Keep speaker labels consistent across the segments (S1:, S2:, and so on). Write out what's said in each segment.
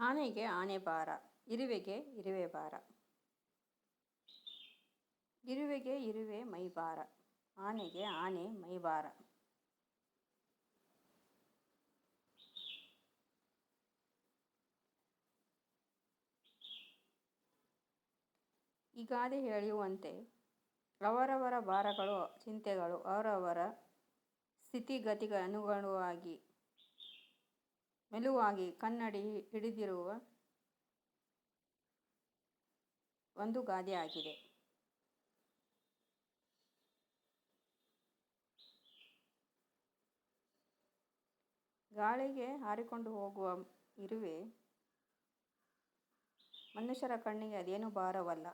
S1: ಆನೆಗೆ ಆನೆ ಭಾರ, ಇರುವೆಗೆ ಇರುವೆ ಭಾರ. ಇರುವೆಗೆ ಇರುವೆ ಮೈ ಭಾರ, ಆನೆಗೆ ಆನೆ ಮೈ ಭಾರ. ಈ ಗಾದೆ ಹೇಳುವಂತೆ ಅವರವರ ಭಾರಗಳು, ಚಿಂತೆಗಳು ಅವರವರ ಸ್ಥಿತಿಗತಿಗೆ ಅನುಗುಣವಾಗಿ ಮೆಲುವಾಗಿ ಕನ್ನಡಿ ಹಿಡಿದಿರುವ ಒಂದು ಗಾದೆ ಆಗಿದೆ. ಗಾಳಿಗೆ ಹಾರಿಕೊಂಡು ಹೋಗುವ ಇರುವೆ ಮನುಷ್ಯರ ಕಣ್ಣಿಗೆ ಅದೇನು ಭಾರವಲ್ಲ.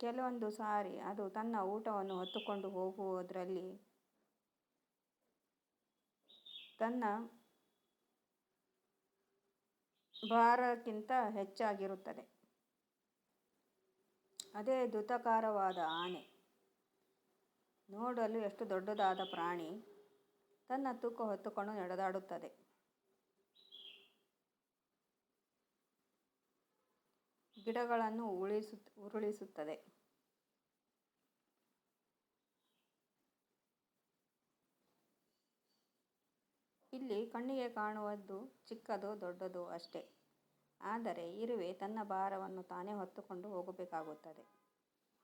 S1: ಕೆಲವೊಂದು ಸಾರಿ ಅದು ತನ್ನ ಊಟವನ್ನು ಹೊತ್ತುಕೊಂಡು ಹೋಗುವುದರಲ್ಲಿ ತನ್ನ ಭಾರಕ್ಕಿಂತ ಹೆಚ್ಚಾಗಿರುತ್ತದೆ. ಅದೇ ದುತಕಾರವಾದ ಆನೆ. ನೋಡಲು ಎಷ್ಟು ದೊಡ್ಡದಾದ ಪ್ರಾಣಿ. ತನ್ನ ತೂಕ ಹೊತ್ತುಕೊಂಡು ನಡೆದಾಡುತ್ತದೆ. ಗಿಡಗಳನ್ನು ಉಳಿಸು ಉರುಳಿಸುತ್ತದೆ. ಇಲ್ಲಿ ಕಣ್ಣಿಗೆ ಕಾಣುವದ್ದು ಚಿಕ್ಕದೋ ದೊಡ್ಡದೋ ಅಷ್ಟೇ. ಆದರೆ ಇರುವೆ ತನ್ನ ಭಾರವನ್ನು ತಾನೇ ಹೊತ್ತುಕೊಂಡು ಹೋಗಬೇಕಾಗುತ್ತದೆ.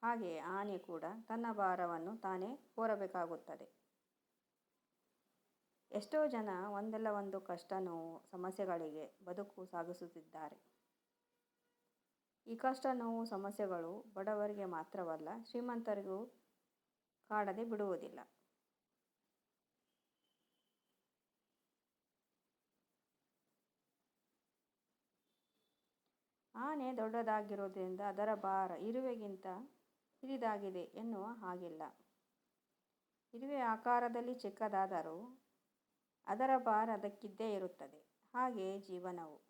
S1: ಹಾಗೆ ಆನೆ ಕೂಡ ತನ್ನ ಭಾರವನ್ನು ತಾನೇ ಹೊರಬೇಕಾಗುತ್ತದೆ ಎಷ್ಟೋ ಜನ ಒಂದಲ್ಲ ಒಂದು ಕಷ್ಟ ನೋವು, ಸಮಸ್ಯೆಗಳಿಗೆ ಬದುಕು ಸಾಗಿಸುತ್ತಿದ್ದಾರೆ. ಈ ಕಷ್ಟ ನೋವು, ಸಮಸ್ಯೆಗಳು ಬಡವರಿಗೆ ಮಾತ್ರವಲ್ಲ ಶ್ರೀಮಂತರಿಗೂ ಕಾಡದೆ ಬಿಡುವುದಿಲ್ಲ. ಆನೆ ದೊಡ್ಡದಾಗಿರೋದ್ರಿಂದ ಅದರ ಭಾರ ಇರುವೆಗಿಂತ ಹಿರಿದಾಗಿದೆ ಎನ್ನುವ ಹಾಗಿಲ್ಲ. ಇರುವೆ ಆಕಾರದಲ್ಲಿ ಚಿಕ್ಕದಾದರೂ ಅದರ ಭಾರ ಅದಕ್ಕಿದ್ದೇ ಇರುತ್ತದೆ. ಹಾಗೆಯೇ ಜೀವನವು.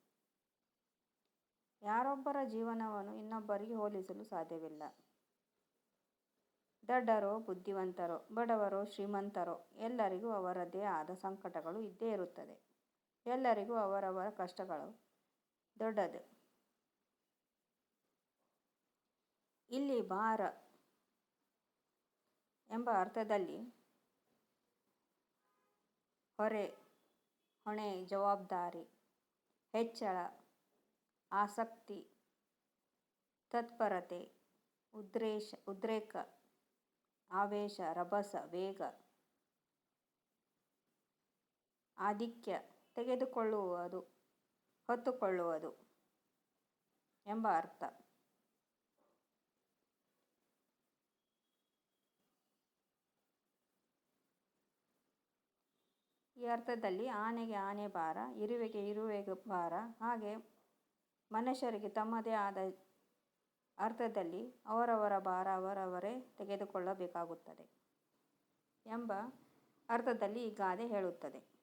S1: ಯಾರೊಬ್ಬರ ಜೀವನವನ್ನು ಇನ್ನೊಬ್ಬರಿಗೆ ಹೋಲಿಸಲು ಸಾಧ್ಯವಿಲ್ಲ. ದಡ್ಡರೋ, ಬುದ್ಧಿವಂತರೋ, ಬಡವರೋ, ಶ್ರೀಮಂತರೋ, ಎಲ್ಲರಿಗೂ ಅವರದೇ ಆದ ಸಂಕಟಗಳು ಇದ್ದೇ ಇರುತ್ತದೆ. ಎಲ್ಲರಿಗೂ ಅವರವರ ಕಷ್ಟಗಳು ದೊಡ್ಡದು. ಇಲ್ಲಿ ಬಾರ ಎಂಬ ಅರ್ಥದಲ್ಲಿ ಹೊರೆ, ಹೊಣೆ, ಜವಾಬ್ದಾರಿ, ಹೆಚ್ಚಳ, ಆಸಕ್ತಿ, ತತ್ಪರತೆ, ಉದ್ರೇಶ, ಉದ್ರೇಕ, ಆವೇಶ, ರಭಸ, ವೇಗ, ಆಧಿಕ್ಯ, ತೆಗೆದುಕೊಳ್ಳುವುದು, ಹೊತ್ತುಕೊಳ್ಳುವುದು ಎಂಬ ಅರ್ಥ. ಈ ಅರ್ಥದಲ್ಲಿ ಆನೆಗೆ ಆನೆ ಭಾರ, ಇರುವೆಗೆ ಇರುವೆ ಭಾರ. ಹಾಗೆ ಮನುಷ್ಯರಿಗೆ ತಮ್ಮದೇ ಆದ ಅರ್ಥದಲ್ಲಿ ಅವರವರ ಭಾರ ಅವರವರೇ ತೆಗೆದುಕೊಳ್ಳಬೇಕಾಗುತ್ತದೆ ಎಂಬ ಅರ್ಥದಲ್ಲಿ ಈ ಗಾದೆ ಹೇಳುತ್ತದೆ.